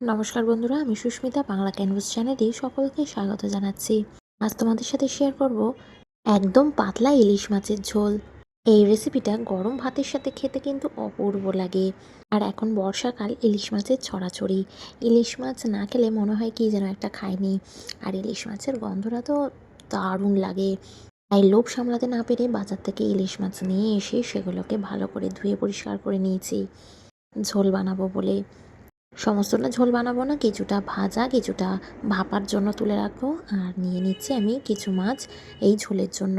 নমস্কার বন্ধুরা, আমি সুস্মিতা, বাংলা ক্যানভাস চ্যানেলে সকলকে স্বাগত জানাচ্ছি। আজ তোমাদের সাথে শেয়ার করব একদম পাতলা ইলিশ মাছের ঝোল। এই রেসিপিটা গরম ভাতের সাথে খেতে কিন্তু অপূর্ব লাগে। আর এখন বর্ষাকাল, ইলিশ মাছের ছড়াছড়ি। ইলিশ মাছ না খেলে মনে হয় কি যেন একটা খায়নি আর ইলিশ মাছের গন্ধটা তো দারুণ লাগে। তাই লোভ সামলাতে না পেরে বাজার থেকে ইলিশ মাছ নিয়ে এসে সেগুলোকে ভালো করে ধুয়ে পরিষ্কার করে নিয়েছি। ঝোল বানাবো বলে। সমস্তটা ঝোল বানাবো না, কিছুটা ভাজা, কিছুটা ভাপার জন্য তুলে রাখব। আর নিয়ে নিচ্ছি আমি কিছু মাছ এই ঝোলের জন্য।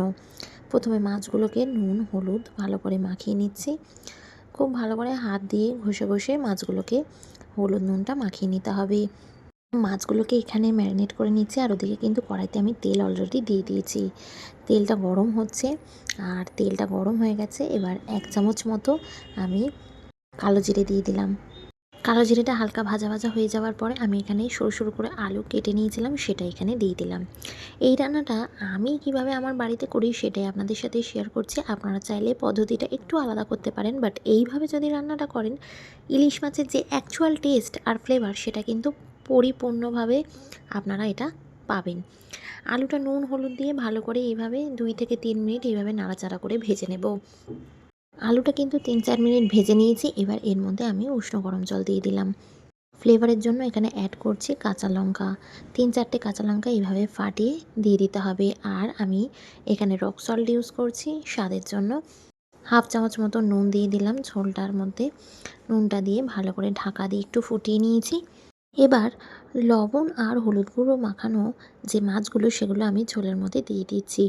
প্রথমে মাছগুলোকে নুন, হলুদ ভালো করে মাখিয়ে নিচ্ছি। খুব ভালো করে হাত দিয়ে ঘষে ঘষে মাছগুলোকে হলুদ নুনটা মাখিয়ে নিতে হবে। মাছগুলোকে এখানে ম্যারিনেট করে নিচ্ছি আর ওদিকে কিন্তু কড়াইতে আমি তেল অলরেডি দিয়ে দিয়েছি। তেলটা গরম হচ্ছে আর তেলটা গরম হয়ে গেছে। এবার এক চামচ মতো আমি কালো জিরে দিয়ে দিলাম। কালো জিরেটা হালকা ভাজা ভাজা হয়ে যাওয়ার পরে আমি এখানে সরু সরু করে আলু কেটে নিয়েছিলাম, সেটা এখানে দিয়ে দিলাম। এই রান্নাটা আমি কীভাবে আমার বাড়িতে করি সেটাই আপনাদের সাথে শেয়ার করছি। আপনারা চাইলে পদ্ধতিটা একটু আলাদা করতে পারেন বাট এইভাবে যদি রান্নাটা করেন, ইলিশ মাছের যে অ্যাকচুয়াল টেস্ট আর ফ্লেভার সেটা কিন্তু পরিপূর্ণভাবে আপনারা এটা পাবেন। আলুটা নুন, হলুদ দিয়ে ভালো করে এইভাবে দুই থেকে তিন মিনিট এইভাবে নাড়াচাড়া করে ভেজে নেব। আলুটা কিন্তু তিন চার মিনিট ভেজে নিয়েছি, এবার এর মধ্যে আমি উষ্ণ গরম জল দিয়ে দিলাম। ফ্লেভারের জন্য এখানে অ্যাড করছি কাঁচা লঙ্কা। তিন চারটে কাঁচা লঙ্কা এইভাবে ফাটিয়ে দিয়ে দিতে হবে। আর আমি এখানে রক সল্ট ইউজ করছি স্বাদের জন্য। হাফ চামচ মতো নুন দিয়ে দিলাম ঝোলটার মধ্যে। নুনটা দিয়ে ভালো করে ঢাকা দিয়ে একটু ফুটিয়ে নিয়েছি। এবার লবণ আর হলুদ গুঁড়ো মাখানো যে মাছগুলো, সেগুলো আমি ঝোলের মধ্যে দিয়ে দিচ্ছি।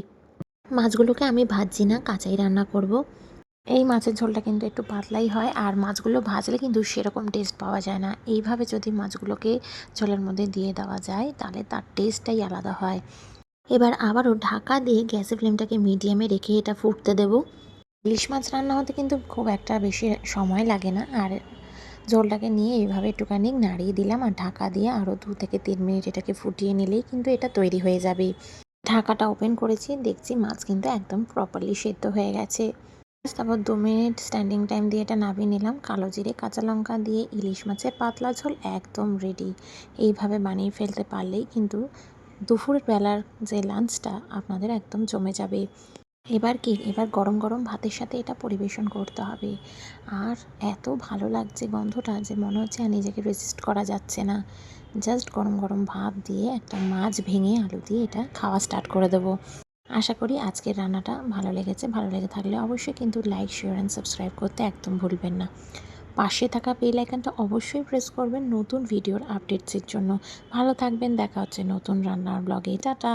মাছগুলোকে আমি ভাজছি না, কাঁচাই রান্না করব। এই মাছের ঝোলটা কিন্তু একটু পাতলাই হয় আর মাছগুলো ভাজলে কিন্তু সেরকম টেস্ট পাওয়া যায় না। এইভাবে যদি মাছগুলোকে ঝোলের মধ্যে দিয়ে দেওয়া যায় তাহলে তার টেস্টটাই আলাদা হয়। এবার আবারও ঢাকা দিয়ে গ্যাসের ফ্লেমটাকে মিডিয়ামে রেখে এটা ফুটতে দেবো। ইলিশ মাছ রান্না হতে কিন্তু খুব একটা বেশি সময় লাগে না আর ঝোলটাকে নিয়ে এইভাবে একটুখানি নাড়িয়ে দিলাম আর ঢাকা দিয়ে আরও দু থেকে তিন মিনিট এটাকে ফুটিয়ে নিলেই কিন্তু এটা তৈরি হয়ে যাবে। ঢাকাটা ওপেন করেছি, দেখছি মাছ কিন্তু একদম প্রপারলি সেদ্ধ হয়ে গেছে। তারপর দু মিনিট স্ট্যান্ডিং টাইম দিয়ে এটা নামিয়ে নিলাম। কালো জিরে, কাঁচা লঙ্কা দিয়ে ইলিশ মাছের পাতলা ঝোল একদম রেডি এইভাবে বানিয়ে ফেলতে পারলেই কিন্তু দুপুর বেলার যে লাঞ্চটা আপনাদের একদম জমে যাবে। এবার কি? এবার গরম গরম ভাতের সাথে এটা পরিবেশন করতে হবে। আর এত ভালো লাগছে গন্ধটা যে মনে হচ্ছে আর নিজেকে রেজিস্ট করা যাচ্ছে না। জাস্ট গরম গরম ভাত দিয়ে একটা মাছ ভেঙে আলু দিয়ে এটা খাওয়া স্টার্ট করে দেবো। আশা করি আজকের রান্নাটা ভালো লেগেছে। ভালো লেগে থাকলে অবশ্যই কিন্তু লাইক শেয়ার অ্যান্ড সাবস্ক্রাইব করতে একদম ভুলবেন না। পাশে থাকা বেল আইকনটা অবশ্যই প্রেস করবেন নতুন ভিডিওর আপডেটসের জন্য। ভালো থাকবেন, দেখা হচ্ছে নতুন রান্নার ব্লগে টাটা!